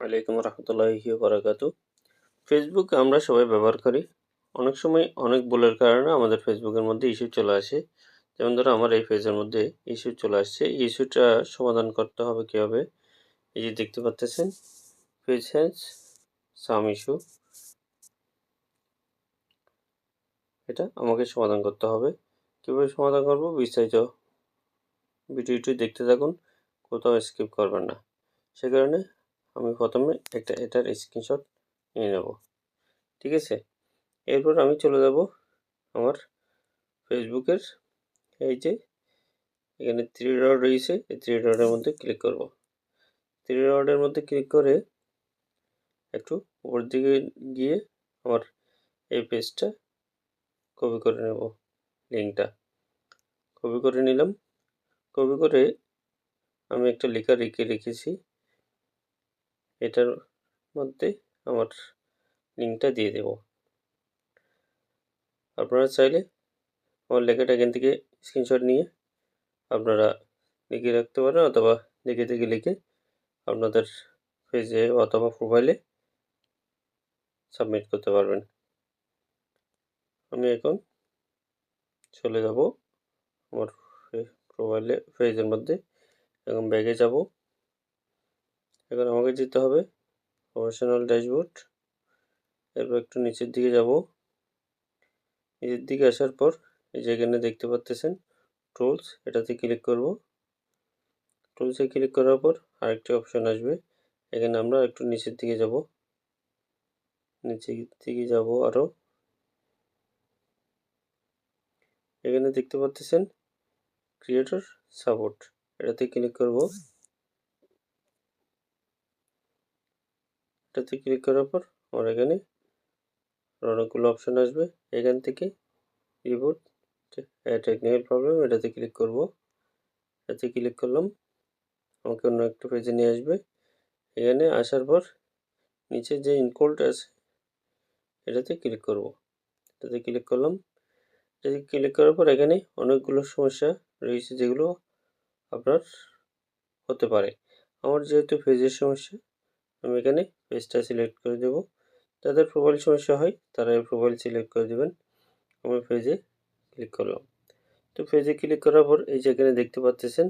ওয়ালাইকুম রহমতুল্লাহি বারাকাতু ফেসবুক আমরা সবাই ব্যবহার করি। অনেক সময় অনেক ভুলের কারণে আমাদের ফেসবুকের মধ্যে ইস্যু চলে আসে। যেমন ধরো আমার এই পেজের মধ্যে ইস্যু চলে আসছে। ইস্যুটা সমাধান করতে হবে কীভাবে? এই যে দেখতে পাচ্ছেন পেজ হ্যাজ সাম ইস্যু এটা আমাকে সমাধান করতে হবে। কীভাবে সমাধান করব? বিস্তারিত ভিডিওটি দেখতে থাকুন। কোথাও স্কিপ করবেন না। সে কারণে আমি প্রথমে একটা, এটার স্ক্রিনশট নিয়ে নেব। ঠিক আছে? এরপর আমি চলে যাব আমার ফেসবুকের এই যে এখানে থ্রি ডট রয়েছে, এই থ্রি ডটের মধ্যে ক্লিক করব। থ্রি ডটের মধ্যে ক্লিক করে একটু উপর দিকে গিয়ে আমার এই পেজটা কপি করে নেব, লিঙ্কটা। কপি করে নিলাম। কপি করে আমি একটা লেখা রেখে, রেখেছি। এটার মধ্যে আমার লিঙ্কটা দিয়ে দেব। আপনারা চাইলে আমার লেখাটা এখান থেকে স্ক্রিনশট নিয়ে আপনারা লিখে রাখতে পারেন অথবা লিখে থেকে লিখে আপনাদের পেজে অথবা প্রোফাইলে সাবমিট করতে পারবেন। আমি এখন চলে যাব। আমার প্রোফাইলে পেজের মধ্যে। এখন ব্যাগে যাব। এখন আমাকে যেতে হবে। প্রফেশনাল ড্যাশবোর্ড এরপর একটু নিচের দিকে যাব। নিচের দিকে আসার পর এই যে এখানে দেখতে পাচ্তেছেন টুলস এটাতে ক্লিক করব। টুলসে ক্লিক করার পর আরেকটি অপশন আসবে। এখানে আমরা একটু নিচের দিকে যাব। নিচের দিকে যাব আরও এখানে দেখতে পাচ্ছেন ক্রিয়েটর সাপোর্ট এটাতে ক্লিক করব। এটাতে ক্লিক করার পর আমার এখানে অনেকগুলো অপশান আসবে। এখান থেকে রিবোট টেকনিক্যাল প্রবলেম এটাতে ক্লিক করব। এটাতে ক্লিক করলাম, আমাকে অন্য একটা পেজে নিয়ে আসবে। এখানে আসার পর নিচে যে ইনকোল্ড আছে, এটাতে ক্লিক করব। এটাতে ক্লিক করলাম। এটাতে ক্লিক করার পর এখানে অনেকগুলো সমস্যা রয়েছে যেগুলো আপনার হতে পারে। আমার যেহেতু পেজের সমস্যা আমি এখানে পেজটা সিলেক্ট করে দেব। যাদের প্রোফাইল সমস্যা হয়, তারা এই প্রোফাইল সিলেক্ট করে দেবেন। আমি পেজে ক্লিক করলাম। তো পেজে ক্লিক করার পর এই যে এখানে দেখতে পাচ্ছেন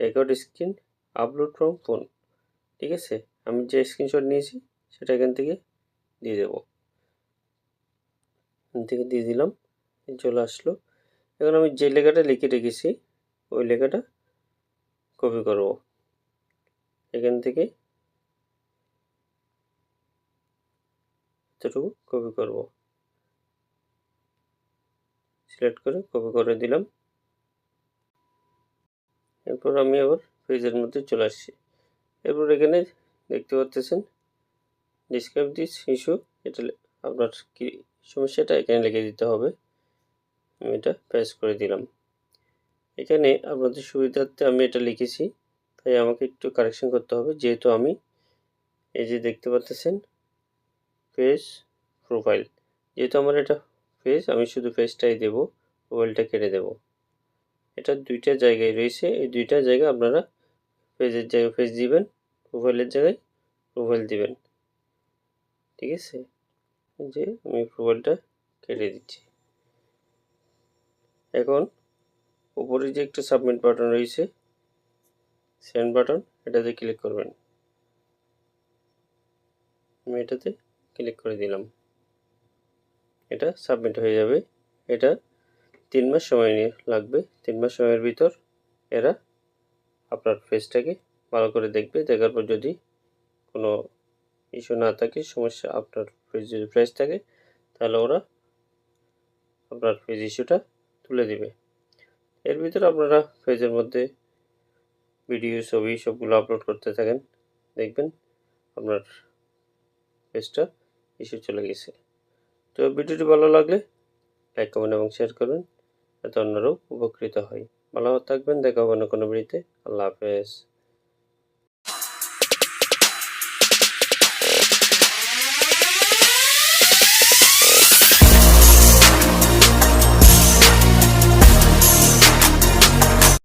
record screen upload from phone ঠিক আছে? আমি যে স্ক্রিনশট নিয়েছি, সেটা এখান থেকে দিয়ে দেব। এখান থেকে দিয়ে দিলাম চলে আসলো। এখন আমি যে লেখাটা লিখে রেখেছি, ওই লেখাটা কপি করব। এখান থেকে এতটুকু কপি করব। সিলেক্ট করে কপি করে দিলাম। এরপর আমি আবার পেজের মধ্যে চলে আসছি। এরপর এখানে দেখতে পাচ্ছেন ডিসক্রাইব দিস ইস্যু এটা আপনার কি সমস্যাটা এখানে লিখে দিতে হবে। আমি এটা প্রেস করে দিলাম। এখানে আপনাদের সুবিধার্থে আমি এটা লিখেছি, তাই আমাকে একটু কারেকশন করতে হবে। যেহেতু আমি এই যে দেখতে পাচ্ছেন পেজ প্রোফাইল যেহেতু আমার এটা পেজ আমি শুধু পেজটাই দেব প্রোফাইলটা কেটে দেব। এটা দুইটা জায়গায় রয়েছে, এই দুইটা জায়গা আপনারা পেজের জায়গায় পেজ দিবেন প্রোফাইলের জায়গায় প্রোফাইল দিবেন। ঠিক আছে? যে আমি প্রোফাইলটা কেটে দিচ্ছি। এখন উপরে যে একটা সাবমিট বাটন রয়েছে সেন্ড বাটন এটাতে ক্লিক করবেন। আমি এটাতে ক্লিক করে দিলাম। এটা সাবমিট হয়ে যাবে। এটা তিন মাস সময় নিয়ে লাগবে। তিন মাস সময়ের ভিতর এরা আপনার ফেসটাকে ভালো করে দেখবে। দেখার পর যদি কোনো ইস্যু না থাকে, সমস্যা আপনার ফেস যদি ফ্রেশ থাকে, তাহলে ওরা আপনার ফেস ইস্যুটা তুলে দিবে। এর ভিতরে আপনারা পেজের মধ্যে ভিডিও ছবি সবগুলো আপলোড করতে থাকেন। দেখবেন আপনার পেজটা ইস্যু চলে গেছে। তো ভিডিওটি ভালো লাগলে লাইক কমেন্ট এবং শেয়ার করুন। যাতে অন্যরাও উপকৃত হয়। ভালো থাকবেন, দেখা হবে না কোনো ভিডিওতে আল্লাহ হাফেজ।